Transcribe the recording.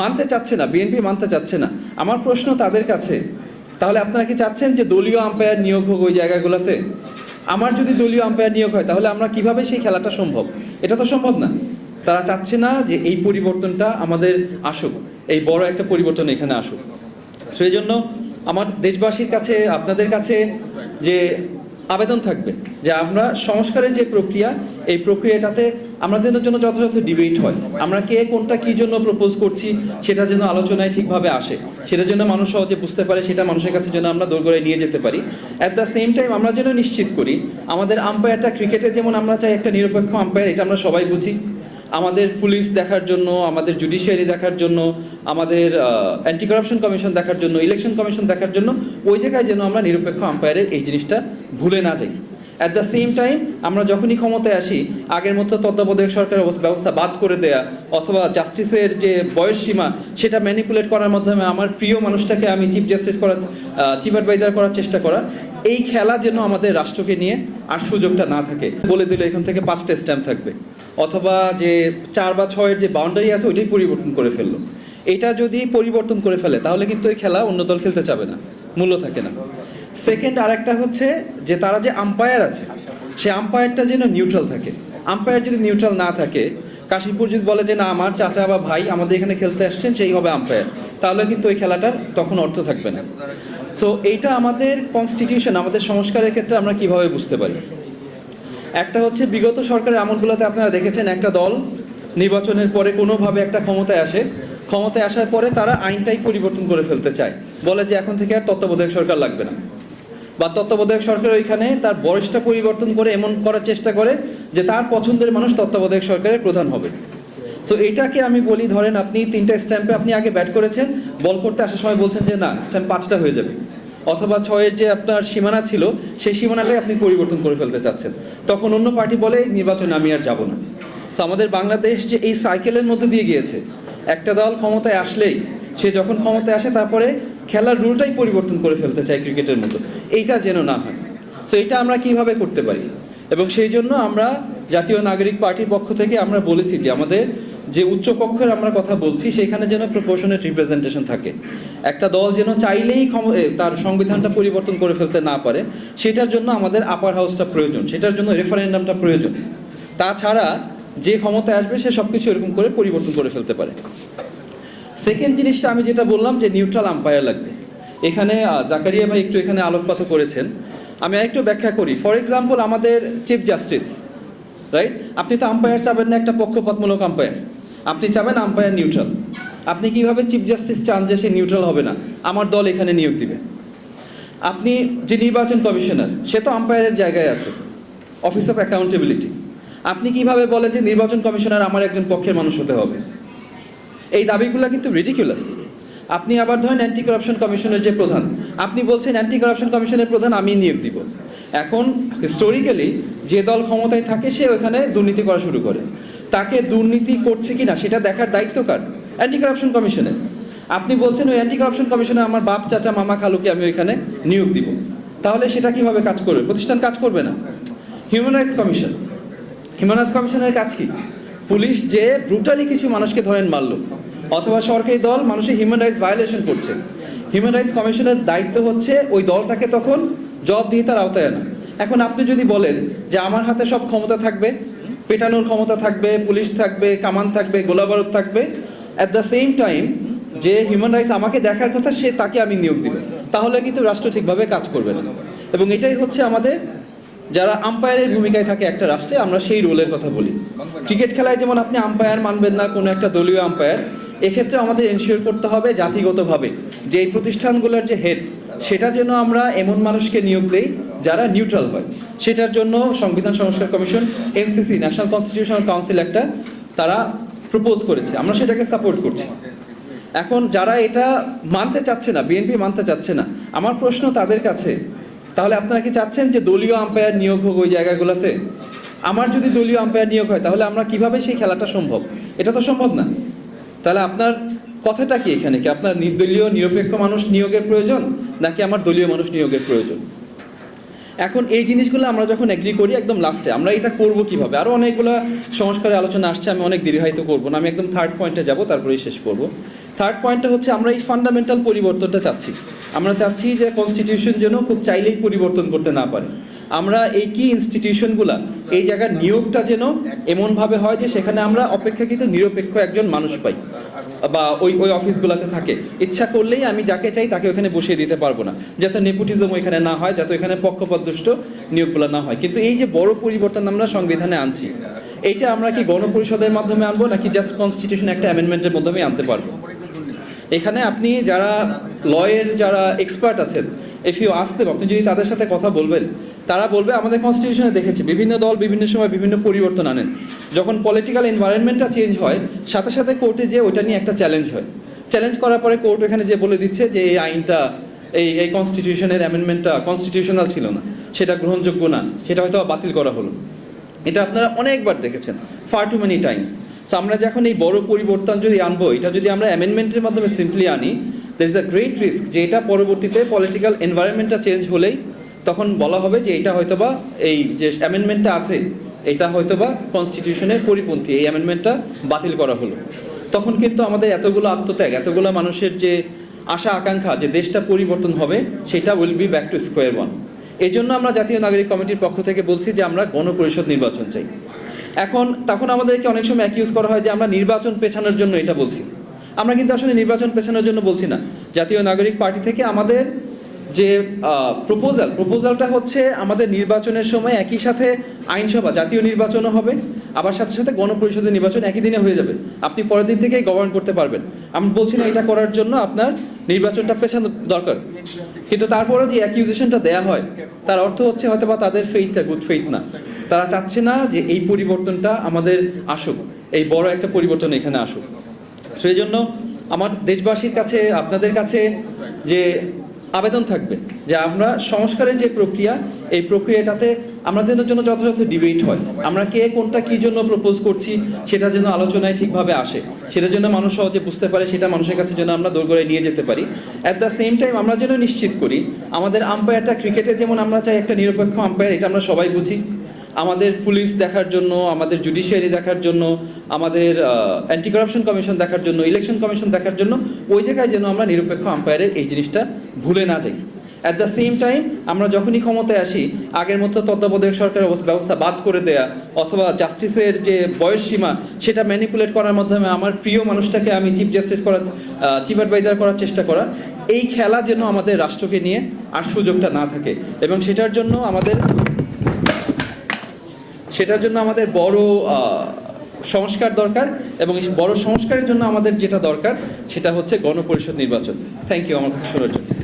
মানতে চাচ্ছে না বিএনপি মানতে চাচ্ছে না। আমার প্রশ্ন তাদের কাছে, তাহলে আপনারা কি চাচ্ছেন যে দলীয় আম্পায়ার নিয়োগ হোক ওই জায়গাগুলোতে? আমার যদি দলীয় আম্পায়ার নিয়োগ হয়, তাহলে আমরা কীভাবে সেই খেলাটা সম্ভব? এটা তো সম্ভব না। তারা চাচ্ছে না যে এই পরিবর্তনটা আমাদের আসুক, এই বড় একটা পরিবর্তন এখানে আসুক। সেই জন্য আমার দেশবাসীর কাছে, আপনাদের কাছে যে আবেদন থাকবে, যে আমরা সংস্কারের যে প্রক্রিয়া এই প্রক্রিয়াটাতে আমাদের জন্য যথাযথ ডিবেট হয়। আমরা কে কোনটা কি জন্য প্রপোজ করছি, সেটা যেন আলোচনায় ঠিকভাবে আসে। সেটা জন্য মানুষ সহজে বুঝতে পারে, সেটা মানুষের কাছে যেন আমরা দোরগোড়ায় নিয়ে যেতে পারি। অ্যাট দ্য সেম টাইম আমরা যেন নিশ্চিত করি, আমাদের আম্পায়ারটা ক্রিকেটে যেমন আমরা চাই একটা নিরপেক্ষ আম্পায়ার এটা আমরা সবাই বুঝি। আমাদের পুলিশ দেখার জন্য, আমাদের জুডিশিয়ারি দেখার জন্য, আমাদের অ্যান্টি কারাপশন কমিশন দেখার জন্য ইলেকশন কমিশন দেখার জন্য, ওই জায়গায় যেন আমরা নিরপেক্ষ আম্পায়ারের এই জিনিসটা ভুলে না যাই। অ্যাট দ্য সেম টাইম আমরা যখনই ক্ষমতায় আসি, আগের মতো তত্ত্বাবধায়ক সরকারের ব্যবস্থা বাদ করে দেয়া অথবা জাস্টিসের যে বয়স সীমা, সেটা ম্যানিপুলেট করার মাধ্যমে আমার প্রিয় মানুষটাকে আমি চিফ জাস্টিস করার চিফ অ্যাডভাইজার করার চেষ্টা করা। এই খেলা যেন আমাদের রাষ্ট্রকে নিয়ে আর সুযোগটা না থাকে। বলে দিল এখান থেকে পাঁচটা স্ট্যাম্প থাকবে। অথবা যে চার বা ছয়ের যে বাউন্ডারি আছে, ওইটাই পরিবর্তন করে ফেলল। এটা যদি পরিবর্তন করে ফেলে, তাহলে কিন্তু ওই খেলা অন্য দল খেলতে চাবে না। মূল্য থাকে না। সেকেন্ড আরেকটা হচ্ছে যে তারা যে আম্পায়ার আছে, সে আম্পায়ারটা যেন নিউট্রাল থাকে। আম্পায়ার যদি নিউট্রাল না থাকে কাশিমপুর যদি বলে যে না, আমার চাচা বা ভাই আমাদের এখানে খেলতে আসছেন, সেই হবে আম্পায়ার তাহলে কিন্তু ওই খেলাটার তখন অর্থ থাকবে না। সো এইটা আমাদের কনস্টিটিউশন আমাদের সংস্কারের ক্ষেত্রে আমরা কীভাবে বুঝতে পারি? একটা হচ্ছে বিগত সরকারের আমলগুলোতে আপনারা দেখেছেন, একটা দল নির্বাচনের পরে কোনোভাবে একটা ক্ষমতায় আসে। ক্ষমতায় আসার পরে তারা আইনটাই পরিবর্তন করে ফেলতে চায়। বলে যে এখন থেকে আর তত্ত্বাবধায়ক সরকার লাগবে না। বা তত্ত্বাবধায়ক সরকার ওইখানে তার বয়সটা পরিবর্তন করে এমন করার চেষ্টা করে যে তার পছন্দের মানুষ তত্ত্বাবধায়ক সরকারের প্রধান হবে। সো এইটাকে আমি বলি, ধরেন আপনি তিনটা স্ট্যাম্পে আপনি আগে ব্যাট করেছেন বল করতে আসার সময় বলছেন যে, না স্ট্যাম্প পাঁচটা হয়ে যাবে। অথবা ছয়ের যে আপনার সীমানা ছিল, সেই সীমানাটাই আপনি পরিবর্তন করে ফেলতে চাচ্ছেন। তখন অন্য পার্টি বলে, নির্বাচনে আমি আর যাব না। তো আমাদের বাংলাদেশ যে এই সাইকেলের মধ্যে দিয়ে গিয়েছে, একটা দল ক্ষমতায় আসলেই সে যখন ক্ষমতায় আসে, তারপরে খেলার রুলটাই পরিবর্তন করে ফেলতে চাই ক্রিকেটের মতো। এইটা যেন না হয়। সো এটা আমরা কীভাবে করতে পারি? এবং সেই জন্য আমরা জাতীয় নাগরিক পার্টির পক্ষ থেকে আমরা বলেছি যে, আমাদের যে উচ্চ কক্ষের আমরা কথা বলছি, সেখানে যেন প্রপোর্শনেট রিপ্রেজেন্টেশন থাকে। একটা দল যেন চাইলেই তার সংবিধানটা পরিবর্তন করে ফেলতে না পারে, সেটার জন্য আমাদের আপার হাউসটা প্রয়োজন। সেটার জন্য রেফারেন্ডামটা প্রয়োজন। তাছাড়া যে ক্ষমতায় আসবে, সে সব কিছু এরকম করে পরিবর্তন করে ফেলতে পারে। সেকেন্ড জিনিসটা আমি যেটা বললাম যে নিউট্রাল আম্পায়ার লাগবে। এখানে জাকারিয়া ভাই একটু এখানে আলোকপাত করেছেন। আমি একটু ব্যাখ্যা করি। ফর এক্সাম্পল আমাদের চিফ জাস্টিস রাইট আপনি তো আম্পায়ার চাবেন না, একটা পক্ষপাতমূলক আম্পায়ার আপনি চাবেন আম্পায়ার নিউট্রাল আপনি কীভাবে চিফ জাস্টিস চান যে সে নিউট্রাল হবে না? আমার দল এখানে নিয়োগ দিবে। আপনি যে নির্বাচন কমিশনার, সে তো আম্পায়ারের জায়গায় আছে। অফিস অফ অ্যাকাউন্টেবিলিটি আপনি কীভাবে বলেন যে নির্বাচন কমিশনার আমার একজন পক্ষের মানুষ হতে হবে? এই দাবিগুলো কিন্তু রিডিকুলাস আপনি আবার ধরেন অ্যান্টি কারাপশন কমিশনের যে প্রধান, আপনি বলছেন অ্যান্টি কারাপশন কমিশনের প্রধান আমি নিয়োগ দিব। এখন হিস্টোরিক্যালি যে দল ক্ষমতায় থাকে সে ওখানে দুর্নীতি করা শুরু করে। তাকে দুর্নীতি করছে কি না সেটা দেখার দায়িত্ব কার? অ্যান্টি কারাপশন কমিশনের আপনি বলছেন ওই অ্যান্টি কারাপশন কমিশনে আমার বাপ, চাচা, মামা, খালুকে আমি ওইখানে নিয়োগ দিব। তাহলে সেটা কীভাবে কাজ করবে? প্রতিষ্ঠান কাজ করবে না। Human rights commission human rights কমিশনের কাজ কি? পুলিশ যে ব্রুটালি কিছু মানুষকে ধরেন মারলো, অথবা সরকারি দল মানুষের হিউম্যান রাইটস ভায়োলেশন করছে। হিউম্যান রাইটস কমিশনের দায়িত্ব হচ্ছে ওই দলটাকে তখন জবাবদিহিতার আওতায় আনা। এখন আপনি যদি বলেন যে আমার হাতে সব ক্ষমতা থাকবে, পেটানোর ক্ষমতা থাকবে, পুলিশ থাকবে, কামান থাকবে, গোলাবারুদ থাকবে অ্যাট দ্য সেম টাইম যে হিউম্যান রাইটস আমাকে দেখার কথা সে তাকে আমি নিয়োগ দিব। তাহলে কিন্তু রাষ্ট্র ঠিকভাবে কাজ করবে না। এবং এটাই হচ্ছে আমাদের যারা আম্পায়ারের ভূমিকায় থাকে একটা রাষ্ট্রে, আমরা সেই রোলের কথা বলি। ক্রিকেট খেলায় যেমন আপনি আম্পায়ার মানবেন না, কোনো একটা দলীয় আম্পায়ার এক্ষেত্রে আমাদের এনশিওর করতে হবে জাতিগতভাবে যে এই প্রতিষ্ঠানগুলোর যে হেড সেটা যেন আমরা এমন মানুষকে নিয়োগ দেই যারা নিউট্রাল হয়। সেটার জন্য সংবিধান সংস্কার commission NCC national constitutional council একটা তারা প্রপোজ করেছে। আমরা সেটাকে সাপোর্ট করছি। এখন যারা এটা মানতে চাচ্ছে না বিএনপি মানতে চাচ্ছে না, আমার প্রশ্ন তাদের কাছে তাহলে আপনারা কি চাচ্ছেন যে দলীয় আম্পায়ার নিয়োগ হোক ওই জায়গাগুলোতে? আমার যদি দলীয় আম্পায়ার নিয়োগ হয়, তাহলে আমরা কীভাবে সেই খেলাটা সম্ভব? এটা তো সম্ভব না। তাহলে আপনার কথাটা কি এখানে? কি আপনার নির্দলীয় নিরপেক্ষ মানুষ নিয়োগের প্রয়োজন, নাকি আমার দলীয় মানুষ নিয়োগের প্রয়োজন? এখন এই জিনিসগুলো আমরা যখন এগ্রি করি একদম লাস্টে আমরা এটা করব কীভাবে? আরও অনেকগুলো সংস্কারের আলোচনা আসছে, আমি অনেক দীর্ঘায়িত করব না, আমি একদম থার্ড পয়েন্টে যাব, তারপরেই শেষ করব। থার্ড পয়েন্টটা হচ্ছে আমরা এই ফান্ডামেন্টাল পরিবর্তনটা চাচ্ছি। আমরা চাচ্ছি যে কনস্টিটিউশন যেন খুব চাইলেই পরিবর্তন করতে না পারে। আমরা এই কি ইনস্টিটিউশনগুলা এই জায়গার নিয়োগটা যেন এমনভাবে হয় যে সেখানে আমরা অপেক্ষাকৃত নিরপেক্ষ একজন মানুষ পাই বা ওই ওই অফিসগুলোতে থাকে। ইচ্ছা করলেই আমি যাকে চাই তাকে ওখানে বসিয়ে দিতে পারব না। যাতে নেপোটিজম ওইখানে না হয়, যাতে ওইখানে পক্ষপাতদুষ্ট নিয়োগগুলো না হয়। কিন্তু এই যে বড় পরিবর্তন আমরা সংবিধানে আনছি, এইটা আমরা কি গণপরিষদের মাধ্যমে আনব নাকি জাস্ট কনস্টিটিউশন একটা অ্যামেন্ডমেন্টের মাধ্যমে আনতে পারব? এখানে আপনি যারা লয়ের যারা এক্সপার্ট আছেন ইফ ইউ আসতে আপনি যদি তাদের সাথে কথা বলবেন, তারা বলবে, আমাদের কনস্টিটিউশনে দেখেছি, বিভিন্ন দল বিভিন্ন সময় বিভিন্ন পরিবর্তন আনেন। যখন পলিটিক্যাল এনভায়রনমেন্টটা চেঞ্জ হয়, সাথে সাথে কোর্টে যে ওইটা নিয়ে একটা চ্যালেঞ্জ হয়। চ্যালেঞ্জ করার পরে কোর্ট এখানে যে বলে দিচ্ছে যে, এই আইনটা, এই এই কনস্টিটিউশনের অ্যামেন্ডমেন্টটা কনস্টিটিউশনাল ছিল না। সেটা গ্রহণযোগ্য না। সেটা হয়তো বাতিল করা হলো। এটা আপনারা অনেকবার দেখেছেন far too many times so আমরা যখন এই বড় পরিবর্তন যদি আনব, এটা যদি আমরা অ্যামেন্ডমেন্টের মাধ্যমে সিম্পলি আনি there is the great risk যে এটা পরবর্তীতে পলিটিক্যাল এনভায়রনমেন্টটা চেঞ্জ হলেই তখন বলা হবে যে এটা হয়তোবা এই যে অ্যামেন্ডমেন্টটা আছে, এটা হয়তোবা কনস্টিটিউশনের পরিপন্থী, এই অ্যামেন্ডমেন্টটা বাতিল করা হলো। তখন কিন্তু আমাদের এতগুলো আত্মত্যাগ, এতগুলো মানুষের যে আশা, আকাঙ্ক্ষা যে দেশটা পরিবর্তন হবে, সেটা will be back to square one এই জন্য আমরা জাতীয় নাগরিক কমিটির পক্ষ থেকে বলছি যে আমরা গণপরিষদ নির্বাচন চাই। এখন, তখন আমাদেরকে অনেক সময় অ্যাকিউজ করা হয় যে আমরা নির্বাচন পেছানোর জন্য এটা বলছি। আমরা কিন্তু আসলে নির্বাচন পেছানোর জন্য বলছি না। জাতীয় নাগরিক পার্টি থেকে আমাদের যে প্রপোজাল প্রপোজালটা হচ্ছে আমাদের নির্বাচনের সময় একই সাথে আইনসভা, জাতীয় নির্বাচনও হবে, আবার সাথে সাথে গণপরিষদের নির্বাচন একই দিনে হয়ে যাবে। আপনি পরের দিন থেকেই গভর্ন করতে পারবেন। আমি বলছি না এটা করার জন্য আপনার নির্বাচনটা পেছানো দরকার। কিন্তু তারপরে যে অ্যাকিউজেশনটা দেয়া হয়, তার অর্থ হচ্ছে হয়তো বা তাদের ফেইথটা গুড ফেইথ না। তারা চাচ্ছে না যে এই পরিবর্তনটা আমাদের আসুক, এই বড় একটা পরিবর্তন এখানে আসুক। সেই জন্য আমার দেশবাসীর কাছে, আপনাদের কাছে যে আবেদন থাকবে যে আমরা সংস্কারের যে প্রক্রিয়া, এই প্রক্রিয়াটাতে আমাদের জন্য যথাযথ ডিবেট হয়। আমরা কে কোনটা কি জন্য প্রপোজ করছি, সেটা যেন আলোচনায় ঠিকভাবে আসে। সেটা যেন মানুষ সহজে বুঝতে পারে, সেটা মানুষের কাছে যেন আমরা দৌড় নিয়ে যেতে পারি। অ্যাট দ্য সেম টাইম আমরা যেন নিশ্চিত করি, আমাদের আম্পায়ারটা ক্রিকেটে যেমন আমরা চাই একটা নিরপেক্ষ আম্পায়ার এটা আমরা সবাই বুঝি। আমাদের পুলিশ দেখার জন্য, আমাদের জুডিশিয়ারি দেখার জন্য, আমাদের অ্যান্টি কারাপশন কমিশন দেখার জন্য ইলেকশন কমিশন দেখার জন্য, ওই জায়গায় যেন আমরা নিরপেক্ষ আম্পায়ারের এই জিনিসটা ভুলে না যাই। অ্যাট দ্য সেম টাইম আমরা যখনই ক্ষমতায় আসি, আগের মতো তত্ত্বাবধায়ক সরকারের ব্যবস্থা বাদ করে দেয়া, অথবা জাস্টিসের যে বয়স সীমা, সেটা ম্যানিপুলেট করার মাধ্যমে আমার প্রিয় মানুষটাকে আমি চিফ জাস্টিস করার চিফ অ্যাডভাইজার করার চেষ্টা করা, এই খেলা যেন আমাদের রাষ্ট্রকে নিয়ে আর সুযোগটা না থাকে। এবং সেটার জন্য আমাদের সেটার জন্য আমাদের বড় সংস্কার দরকার এবং বড় সংস্কারের জন্য আমাদের যেটা দরকার সেটা হচ্ছে গণপরিষদ নির্বাচন। থ্যাংক ইউ আমার শোনার জন্য।